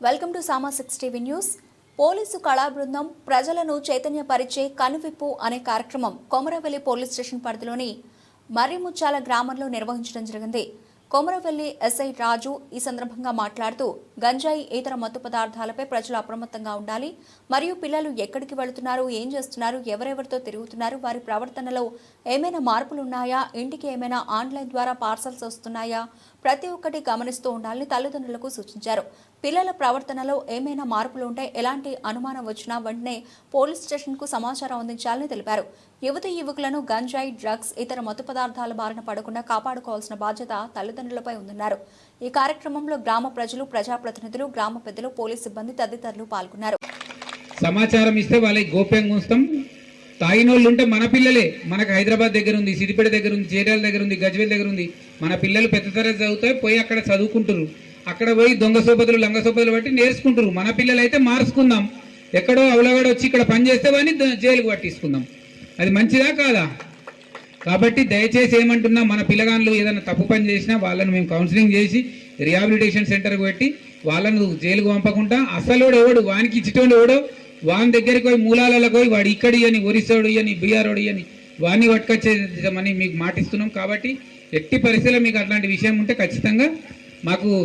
Welcome to Sama six TV news police కళా బృందం ప్రజలను చైతన్యపరిచే కనువిప్పు అనే కార్యక్రమం కొమరవెల్లి పోలీస్ స్టేషన్ పరిధిలోని మర్రిముచ్చాల గ్రామంలో నిర్వహించడం జరిగింది. కొమరవెల్లి ఎస్ఐ రాజు ఈ సందర్భంగా మాట్లాడుతూ గంజాయి ఇతర మత్తు పదార్థాలపై ప్రజలు అప్రమత్తంగా ఉండాలి. మరియు పిల్లలు ఎక్కడికి వెళుతున్నారు ఏం చేస్తున్నారు ఎవరెవరితో తిరుగుతున్నారు వారి ప్రవర్తనలో ఏమైనా మార్పులు ఉన్నాయా ఇంటికి ఏమైనా ఆన్లైన్ ద్వారా పార్సల్స్ వస్తున్నాయా? ప్రతి ఒక్కటి గమనిస్తూ ఉండాలని తల్లిదండ్రులకు సూచించారు. పిల్లల ప్రవర్తనలో ఏమైనా మార్పులు ఉంటే ఎలాంటి అనుమానం వచ్చినా వెంటనే పోలీస్ స్టేషన్కు సమాచారం అందించాలని తెలిపారు. యువతి యువకులను గంజాయి డ్రగ్స్ ఇతర మత్తు పదార్థాల బారిన పడకుండా కాపాడుకోవాల్సిన బాధ్యత తల్లిదండ్రులపై ఉందన్నారు. ఈ కార్యక్రమంలో గ్రామ ప్రజలు ప్రజాప్రతినిధులు గ్రామ పెద్దలు పోలీస్ సిబ్బంది తదితరులు పాల్గొన్నారు. సమాచారం ఇస్తే వాళ్ళకి గోప్యంగా ఉంచుతాం. తాగిన వాళ్ళు ఉంటే మన పిల్లలే. మనకు హైదరాబాద్ దగ్గర ఉంది సిద్దిపేట దగ్గర ఉంది చేరాల దగ్గర ఉంది గజ్వేల్ దగ్గర ఉంది మన పిల్లలు పెద్ద తరగతి చదువుతాయి పోయి అక్కడ చదువుకుంటారు. అక్కడ పోయి దొంగ సోపతులు లంగ సోపతులు బట్టి నేర్చుకుంటారు. మన పిల్లలు అయితే మార్చుకుందాం ఎక్కడో అవలగాడు వచ్చి ఇక్కడ పని చేస్తే వాడిని జైలుకు పట్టించుకుందాం. అది మంచిదా కాదా? కాబట్టి దయచేసి ఏమంటున్నా మన పిల్లగాళ్ళు ఏదైనా తప్పు పని చేసినా వాళ్ళని మేము కౌన్సిలింగ్ చేసి రిహాబిలిటేషన్ సెంటర్కి పెట్టి వాళ్ళను జైలుకు పంపకుండా అసలోడు ఎవడు వానికి ఇచ్చిటోడు ఎవడో వాని దగ్గరికి పోయి మూలాలకు పోయి వాడు ఇక్కడి అని ఒరిస్సాడు అని బీఆర్ఓడి అని వాడిని పట్టుకొచ్చేదని మీకు మాటిస్తున్నాం. కాబట్టి ఎట్టి పరిస్థితుల్లో మీకు అట్లాంటి విషయం ఉంటే ఖచ్చితంగా మాకు